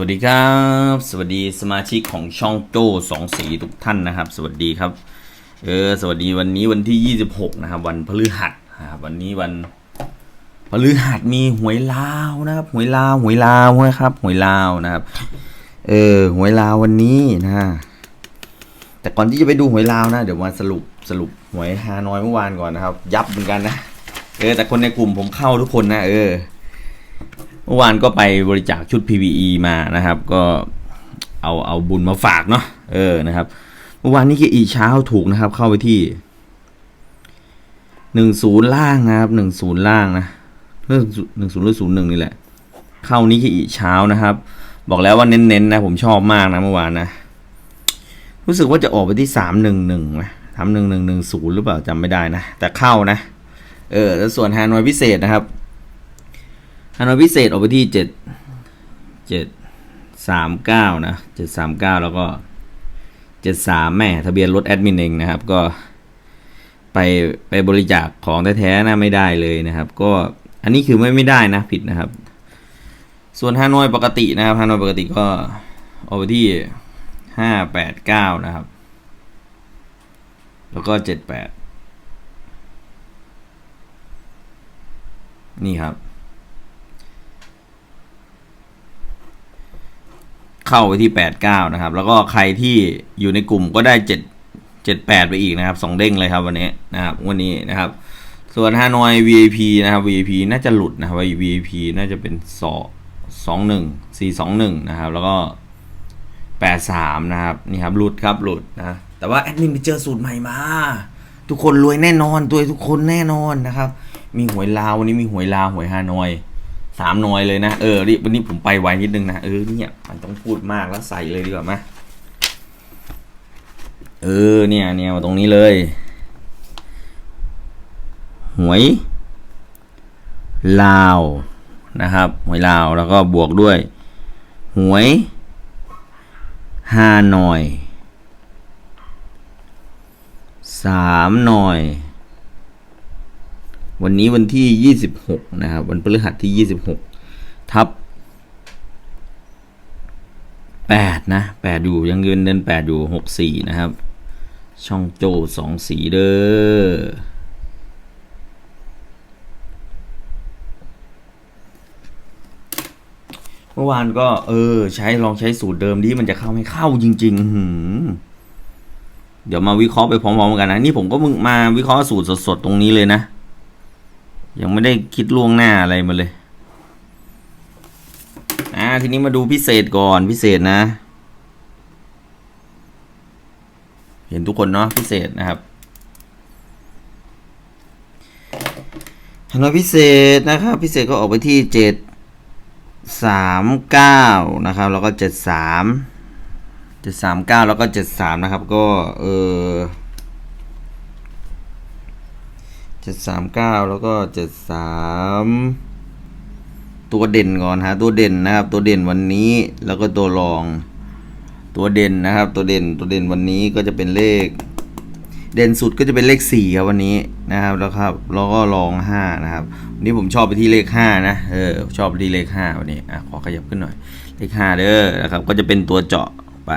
วัสดีครับ สวัสดีสมาชิกของช่องโจ้สองสีทุกท่านนะครับ สวัสดีครับ เออ สวัสดีวันนี้วันที่ยี่สิบหกนะครับ วันพฤหัสนะครับวันนี้วันพฤหัสมีหวยลาวนะครับ หวยลาว หวยลาวนะครับ หวยลาวนะครับ เออ หวยลาววันนี้นะ แต่ก่อนที่จะไปดูหวยลาวนะ เดี๋ยวมาสรุปสรุปหวยฮานอยเมื่อวานก่อนนะครับ ยับเหมือนกันนะ เออ แต่คนในกลุ่มผมเข้าทุกคนนะ เออ เมื่อวานก็ไปบริจาคชุด PPE มานะครับ ก็เอาเอาบุญมาฝากเนาะเออนะครับเมื่อวานนี้ก็อีเช้าถูกนะครับ เข้าไปที่หนึ่งศูนย์ล่างนะครับหนึ่งศูนย์ล่างนะเรื่องหนึ่งศูนย์หรือศูนย์หนึ่งนี่แหละ เข้านี้ก็อีเช้านะครับ บอกแล้วว่าเน้นๆนะผมชอบมากนะเมื่อวานนะรู้สึกว่าจะออกไปที่สามหนึ่งหนึ่งนะสามหนึ่งหนึ่งหนึ่งศูนย์หรือเปล่าจำไม่ได้นะ แต่เข้านะ เออแล้วส่วนฮานอยพิเศษนะครับ ฮานอยพิเศษออกไปที่เจ็ดเจ็ดสามเก้านะเจ็ดสามเก้าแล้วก็เจ็ดสามแม่ทะเบียนรถแอดมินเองนะครับ ก็ไปไปบริจาคของแท้ๆนะไม่ได้เลยนะครับ ก็อันนี้คือไม่ไม่ได้นะผิดนะครับ ส่วนฮานอยปกตินะครับฮานอยปกติก็ออกไปที่ห้าแปดเก้านะครับ แล้วก็เจ็ดแปดนี่ครับ เข้าไปที่แปดเก้านะครับ แล้วก็ใครที่อยู่ในกลุ่มก็ได้เจ็ดเจ็ดแปดไปอีกนะครับสองเด้งเลยครับวันนี้นะครับวันนี้นะครับ ส่วนฮานอย VIP นะครับ VIP น่าจะหลุดนะครับ VIP น่าจะเป็นสอสองหนึ่งสี่สองหนึ่งนะครับ แล้วก็แปดสามนะครับนี่ครับหลุดครับหลุดนะแต่ว่าแอดมินไปเจอสูตรใหม่มา ทุกคนรวยแน่นอนตัวทุกคนแน่นอนนะครับ มีหวยลาววันนี้มีหวยลาวหวยฮานอย สามหน่อยเลยนะ เออนี่วันนี้ผมไปไวนิดนึงนะ เออเนี่ยมันต้องพูดมากแล้วใส่เลยดีกว่าไหมเออเนี่ยเนี่ยตรงนี้เลย หวยลาวนะครับหวยลาวแล้วก็บวกด้วย หวยฮาหน่อยสามหน่อย วันนี้วันที่ 26 นะครับ วันพฤหัสที่ 26 ทับ 8 นะ 8 อยู่ยังเงินเดิน8 อยู่ 64 นะครับ ช่องโจสองสีเด้อเมื่อวานก็เออ ใช้ลองใช้สูตรเดิมดีมันจะเข้าไม่เข้าจริง ๆ หืเดี๋ยวมาวิเคราะห์ไปพร้อมๆกันนะ นี่ผมก็มึงมาวิเคราะห์สูตรสดๆตรงนี้เลยนะ ยังไม่ได้คิดล่วงหน้าอะไรมาเลย อ่า ทีนี้มาดูพิเศษก่อนพิเศษนะ เห็นทุกคนเนาะพิเศษนะครับฮันพิเศษนะครับ พิเศษก็ออกไปที่เจ็ดสามเก้านะครับ แล้วก็เจ็ดสามเจ็ดสามเก้าแล้วก็เจ็ดสามนะครับ ก็เออ เจ็ดสามเก้าแล้วก็เจ็ดสามตัวเด่นก่อนฮะตัวเด่นนะครับ ตัวเด่นวันนี้แล้วก็ตัวรอง ตัวเด่นนะครับ ตัวเด่นตัวเด่นวันนี้ก็จะเป็นเลข เด่นสุดก็จะเป็นเลขสี่ครับวันนี้นะครับแล้วครับแล้วก็รองห้านะครับวันนี้ผมชอบไปที่เลขห้านะเออชอบไปที่เลขห้าวันนี้อะขอขยับขึ้นหน่อย เลขห้าเด้อนะครับ ก็จะเป็นตัวเจาะไป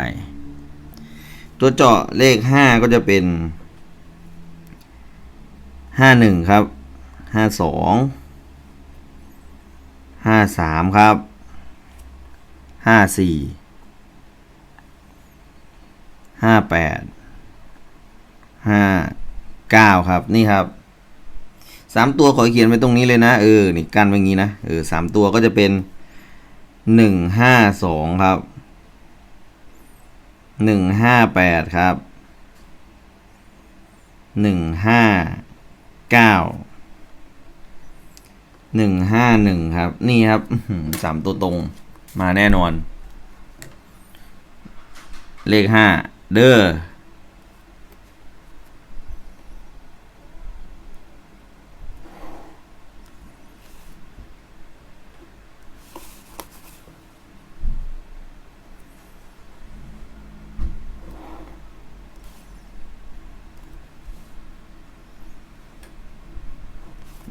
ตัวเจาะเลขห้าก็จะเป็น ห้าหนึ่งครับห้าสองห้าสามครับห้าสี่ห้าแปดห้าเก้าครับนี่ครับสามตัวขอเขียนไว้ตรงนี้เลยนะ เออนี่กันไว้งี้นะเออสามตัวก็จะเป็นหนึ่งห้าสองครับหนึ่งห้าแปดครับหนึ่งห้า เก้าหนึ่งห้าหนึ่งครับ นี่ครับสามตัวตรงมาแน่นอน เลขห้าเด้อ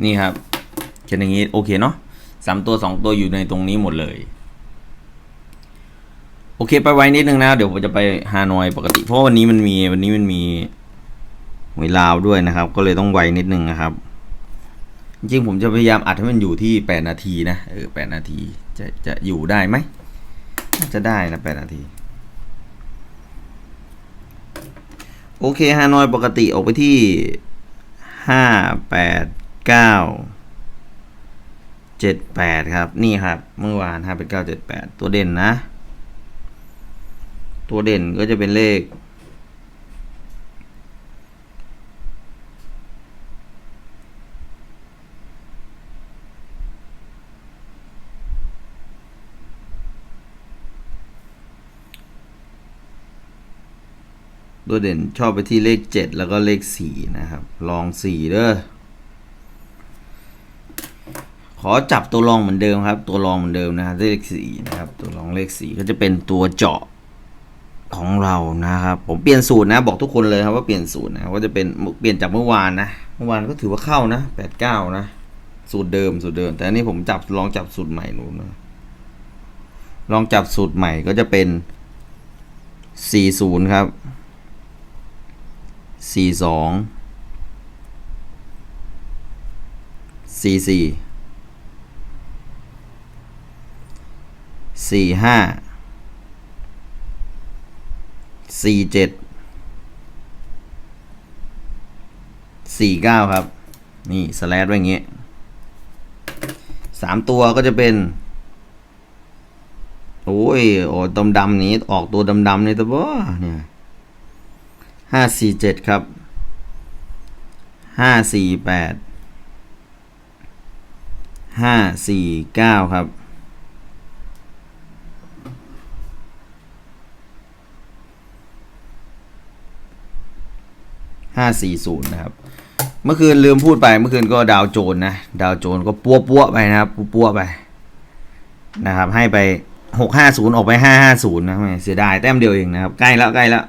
นี่ครับเขียนอย่างนี้โอเคเนาะสามตัวสองตัวอยู่ในตรงนี้หมดเลย โอเค ไปไว้นิดนึงนะ เดี๋ยวผมจะไปฮานอยปกติ เพราะวันนี้มันมีวันนี้มันมีหวลาด้วยนะครับ ก็เลยต้องไวนิดนึงนะครับ จริงๆผมจะพยายามอัดให้มันอยู่ที่แปดนาทีนะเออแปดนาทีจะจะอยู่ได้ไหมน่าจะได้นะแปดนาทีโอเคฮานอยปกติออกไปที่ห้าแปด เก้าเจ็ดแปดครับ นี่ครับ เมื่อวานห้าแปดเก้าเจ็ดแปดตัวเด่นนะ ตัวเด่นก็จะเป็นเลขตัวเด่นชอบไปที่เลขเจ็ดแล้วก็เลขสี่นะครับ ลองสี่เด้อ ขอจับตัวรองเหมือนเดิมครับ ตัวรองเหมือนเดิมนะครับเลขสี่นะครับ ตัวรองเลขสี่ก็จะเป็นตัวเจาะของเรานะครับ ผมเปลี่ยนสูตรนะ บอกทุกคนเลยครับว่าเปลี่ยนสูตรนะว่าจะเป็นเปลี่ยนจากเมื่อวานนะเมื่อวานก็ถือว่าเข้านะแปดเก้านะ สูตรเดิมสูตรเดิม แต่อันนี้ผมจับลองจับสูตรใหม่หนูนะลองจับสูตรใหม่ก็จะเป็นสี่ศูนย์ครับสี่สองสี่สี่ สี่ห้าสี่เจ็ดสี่เก้าครับ นี่ สแลดไว้อย่างเงี้ยสามตัวก็จะเป็น โอ้ย โอ้ดำดำนี้ ออกตัวดำดำนี่ตัวบ้าเนี่ยห้าสี่เจ็ดครับห้าสี่แปดห้าสี่เก้าครับ ห้าสี่ศูนย์นะครับ เมื่อคืนลืมพูดไปเมื่อคืนก็ดาวโจนนะ ดาวโจนก็ปัวปัวไปนะครับปัวปัวไปนะครับ ให้ไปหกห้าศูนย์ออกไปห้าห้าศูนย์นะแหม่เสียดายแต้มเดียวเองนะครับ ใกล้แล้วใกล้แล้ว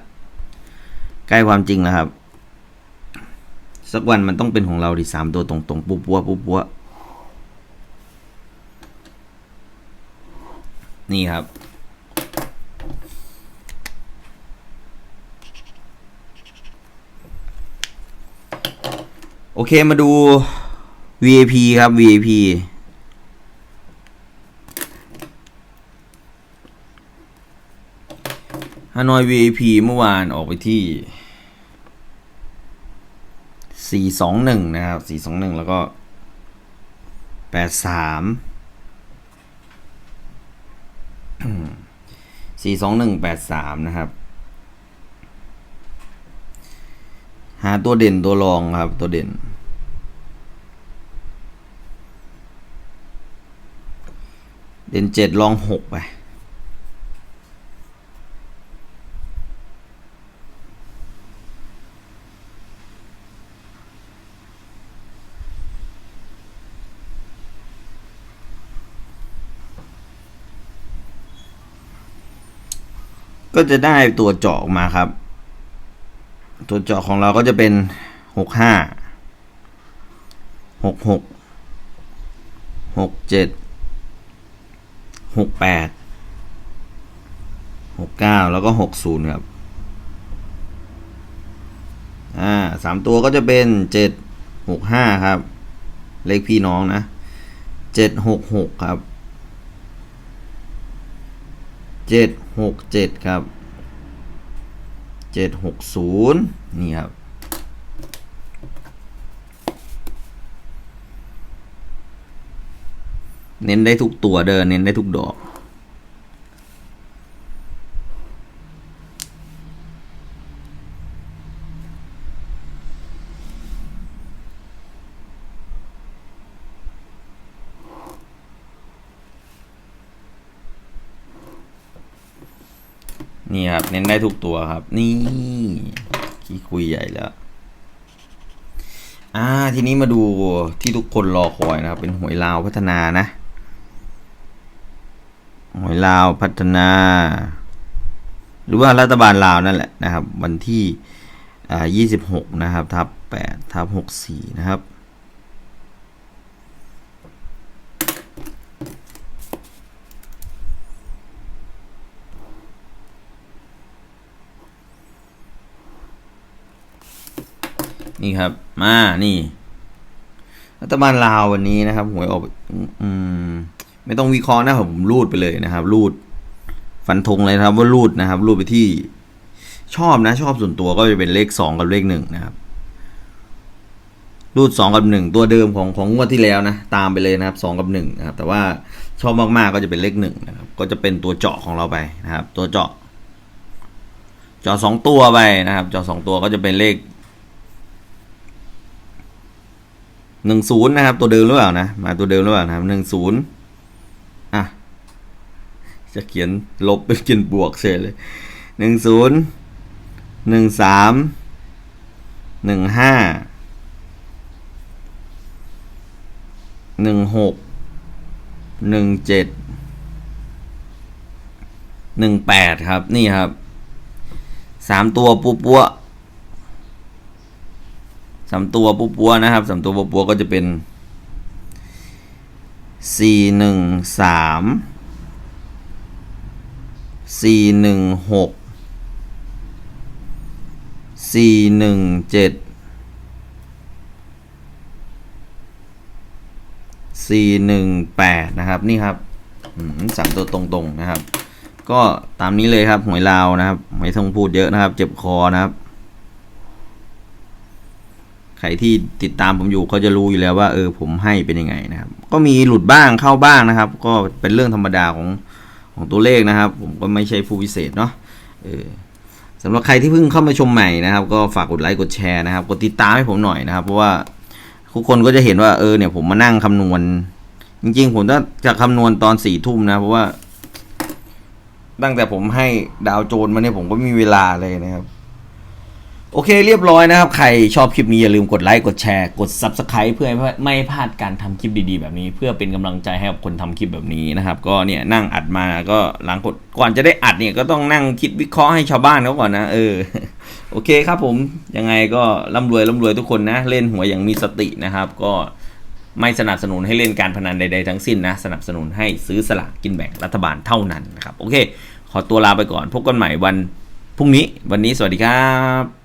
ใกล้ความจริงแล้วครับ สักวันมันต้องเป็นของเราดิสามตัวตรงๆปุ๊บปัวปุ๊บปัวนี่ครับ โอเคมาดู VAP ครับ VAP ฮานอย VAP เมื่อวานออกไปที่ 421 นะครับ 421 แล้วก็ 83 421 83 นะครับ หาตัวเด่นตัวรองครับตัวเด่น เด่นเจ็ดรองหกไป ก็จะได้ตัวเจาะออกมาครับ ตัวเจาะของเราก็จะเป็นหกห้าหกหกหกเจ็ด หกแปดหกเก้าแล้วก็หกศูนย์ครับ อ่าสามตัวก็จะเป็นเจ็ดหกห้าครับ เลขพี่น้องนะเจ็ดหกหกครับเจ็ดหกเจ็ดครับเจ็ดหกศูนย์นี่ครับ เน้นได้ทุกตัวเดินเน้นได้ทุกดอก นี่ครับ เน้นได้ทุกตัวครับ นี่ขี้คุยใหญ่แล้วอ่าทีนี้มาดูที่ทุกคนรอคอยนะครับ เป็นหวยลาวพัฒนานะ ลาวพัฒนา หรือว่ารัฐบาลลาวนั่นแหละนะครับ วันที่26นะครับทับ8ทับ64นะครับนี่ครับ มา นี่ รัฐบาลลาววันนี้นะครับ หวยออก อืม ไม่ต้องวิเคราะห์นะครับผมรูดไปเลยนะครับ รูดฟันธงเลยนะครับ ว่ารูดนะครับ รูดไปที่ชอบนะ ชอบส่วนตัวก็จะเป็นเลขสองกับเลขหนึ่งนะครับ รูดสองกับหนึ่งตัวเดิมของของงวดที่แล้วนะ ตามไปเลยนะครับสองกับหนึ่งนะครับ แต่ว่าชอบมากๆก็จะเป็นเลขหนึ่งนะครับ ก็จะเป็นตัวเจาะของเราไปนะครับ ตัวเจาะเจาะสองตัวไปนะครับเจาะสองตัวก็จะเป็นเลขหนึ่งศูนย์นะครับ ตัวเดิมหรือเปล่านะ มาตัวเดิมหรือเปล่านะครับหนึ่งศูนย์ จะเขียนลบเป็นเขียนบวกเฉยเลยหนึ่งศูนย์หนึ่งสามหนึ่งห้าหนึ่งหกหนึ่งเจ็ดหนึ่งแปดครับ นี่ครับสามตัวปุ๊ปัวสามตัวปุ๊ปัวนะครับสามตัวปุ๊ปัวก็จะเป็นสี่หนึ่งสาม สี่หนึ่งหกสี่หนึ่งเจ็ดสี่หนึ่งแปดนะครับนี่ครับอืมสามตัวตรงๆนะครับ ก็ตามนี้เลยครับหวยลาวนะครับไม่ต้องพูดเยอะนะครับ เจ็บคอนะครับใครที่ติดตามผมอยู่ก็จะรู้อยู่แล้วว่าเออผมให้เป็นยังไงนะครับ ก็มีหลุดบ้างเข้าบ้างนะครับ ก็เป็นเรื่องธรรมดาของ ของตัวเลขนะครับ ผมก็ไม่ใช่ผู้พิเศษเนาะเออสำหรับใครที่เพิ่งเข้ามาชมใหม่นะครับ ก็ฝากกดไลค์กดแชร์นะครับกดติดตามให้ผมหน่อยนะครับ เพราะว่าทุกคนก็จะเห็นว่าเออเนี่ยผมมานั่งคำนวณ จริง ๆ ผมจะจะคำนวณตอนสี่ทุ่มนะเพราะว่าตั้งแต่ผมให้ดาวโจนมาเนี่ยผมก็มีเวลาเลยนะครับ โอเคเรียบร้อยนะครับ ใครชอบคลิปนี้อย่าลืมกดไลค์กดแชร์กด Subscribe เพื่อไม่พลาดการทำคลิปดีๆ แบบนี้ เพื่อเป็นกำลังใจให้กับคนทำคลิปแบบนี้นะครับ ก็เนี่ยนั่งอัดมาก็หลังกดก่อนจะได้อัดเนี่ยก็ต้องนั่งคิดวิเคราะห์ให้ชาวบ้านเขาก่อนนะเออโอเคครับผมยังไงก็ร่ำรวยร่ำรวยทุกคนนะ เล่นหวยอย่างมีสตินะครับ ก็ไม่สนับสนุนให้เล่นการพนันใดๆทั้งสิ้นนะ สนับสนุนให้ซื้อสลากกินแบ่งรัฐบาลเท่านั้นนะครับโอเค ขอตัวลาไปก่อนพบกันใหม่วันพรุ่งนี้วันนี้สวัสดีครับ